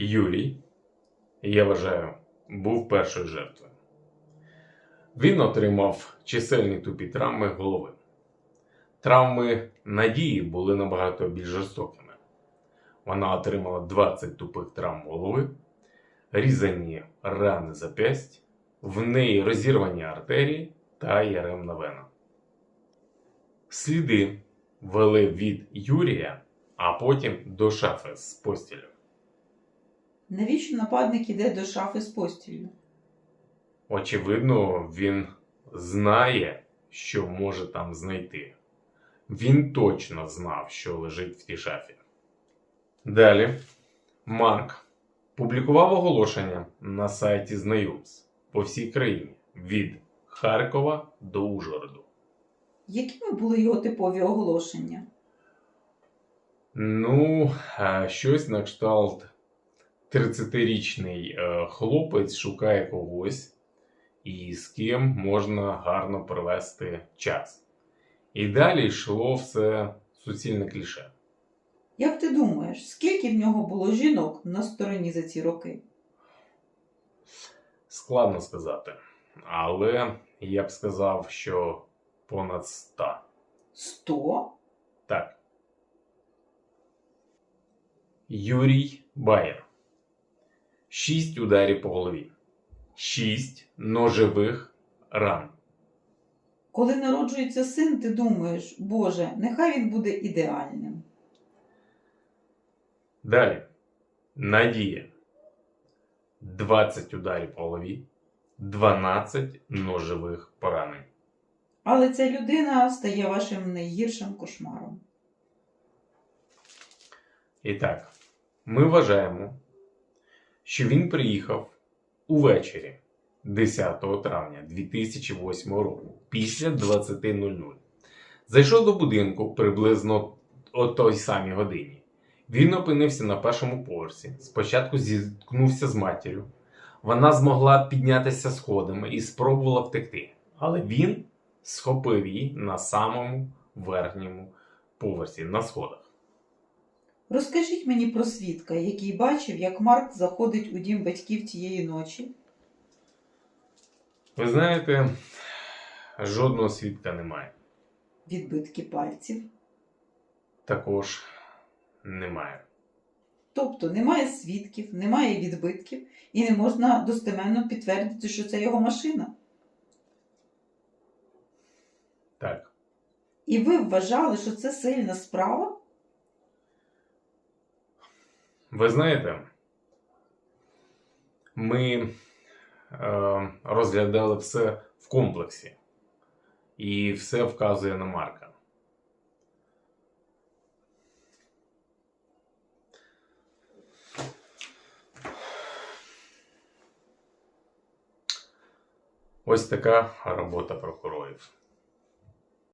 Юрій, я вважаю, був першою жертвою. Він отримав чисельні тупі травми голови. Травми Надії були набагато більш жорстокими. Вона отримала 20 тупих травм голови, різані рани зап'ясть, в неї розірвані артерії та яремна вена. Сліди вели від Юрія, а потім до шафи з постілю. Навіщо нападник іде до шафи з постіллю? Очевидно, він знає, що може там знайти. Він точно знав, що лежить в тій шафі. Далі Марк публікував оголошення на сайті знайомств по всій країні від Харкова до Ужгороду. Якими були його типові оголошення? Ну, е, щось на кшталт 30-річний е, хлопець шукає когось, і з ким можна гарно провести час. І далі йшло все суцільне кліше. Як ти думаєш, скільки в нього було жінок на стороні за ці роки? Складно сказати. Але я б сказав, що понад 100. 100? Так. Юрій Баєр. 6 ударів по голові, 6 ножевих ран. Коли народжується син, ти думаєш, Боже, нехай він буде ідеальним. Далі. Надія. 20 ударів по голові, 12 ножевих поранень. Але ця людина стає вашим найгіршим кошмаром. І так, ми вважаємо, що він приїхав увечері 10 травня 2008 року після 20.00. Зайшов до будинку приблизно о той самій годині. Він опинився на першому поверсі. Спочатку зіткнувся з матір'ю. Вона змогла піднятися сходами і спробувала втекти. Але він схопив її на самому верхньому поверсі на сходах. Розкажіть мені про свідка, який бачив, як Марк заходить у дім батьків тієї ночі. Ви знаєте, жодного свідка немає. Відбитки пальців. Також немає. Тобто немає свідків, немає відбитків і не можна достеменно підтвердити, що це його машина. Так. І ви вважали, що це сильна справа? Ви знаєте, ми е, розглядали все в комплексі, і все вказує на Марка. Ось така робота прокурорів.